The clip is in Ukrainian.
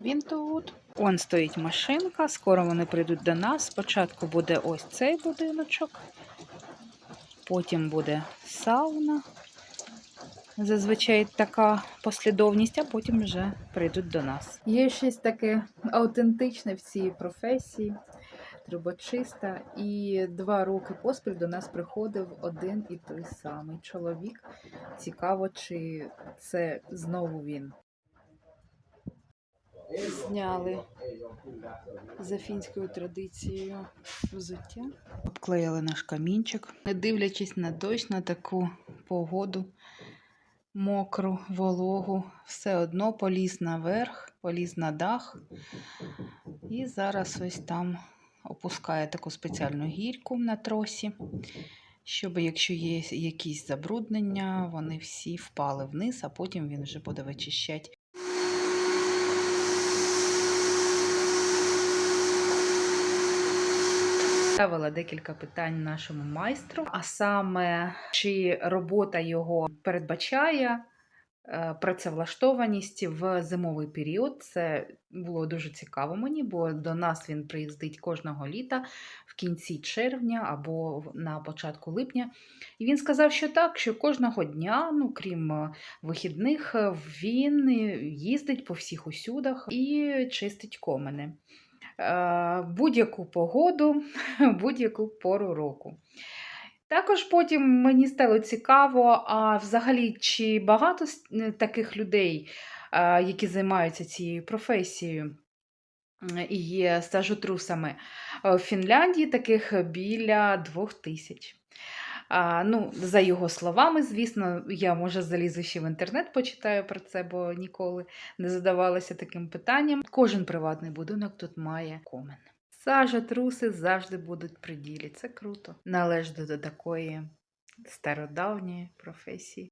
Він тут. Он стоїть машинка, скоро вони прийдуть до нас. Спочатку буде ось цей будиночок, потім буде сауна. Зазвичай така послідовність, а потім вже прийдуть до нас. Є щось таке аутентичне в цій професії, трубочиста. І два роки поспіль до нас приходив один і той самий чоловік. Цікаво, чи це знову він. Зняли за фінською традицією взуття. Обклеїли наш камінчик, не дивлячись на дощ, на таку погоду, мокру, вологу, все одно поліз наверх, поліз на дах. І зараз ось там опускає таку спеціальну гірку на тросі, щоб якщо є якісь забруднення, вони всі впали вниз, а потім він вже буде вичищати. Ставила декілька питань нашому майстру, а саме чи робота його передбачає е, працевлаштованість в зимовий період. Це було дуже цікаво мені, бо до нас він приїздить кожного літа в кінці червня або на початку липня. І він сказав, що так, що кожного дня, ну крім е, вихідних, е, він їздить по всіх усюдах і чистить комини. Е, Будь-яку погоду, будь-яку пору року. Також потім мені стало цікаво, а взагалі, чи багато таких людей, е, які займаються цією професією і є стажотрусами Е, в Фінляндії, таких біля двох тисяч. А, ну, за його словами, звісно, я може залізу ще в інтернет, почитаю про це, бо ніколи не задавалася таким питанням. Кожен приватний будинок тут має комен. Сажа, труси завжди будуть при ділі. Це круто. Належно до такої стародавньої професії.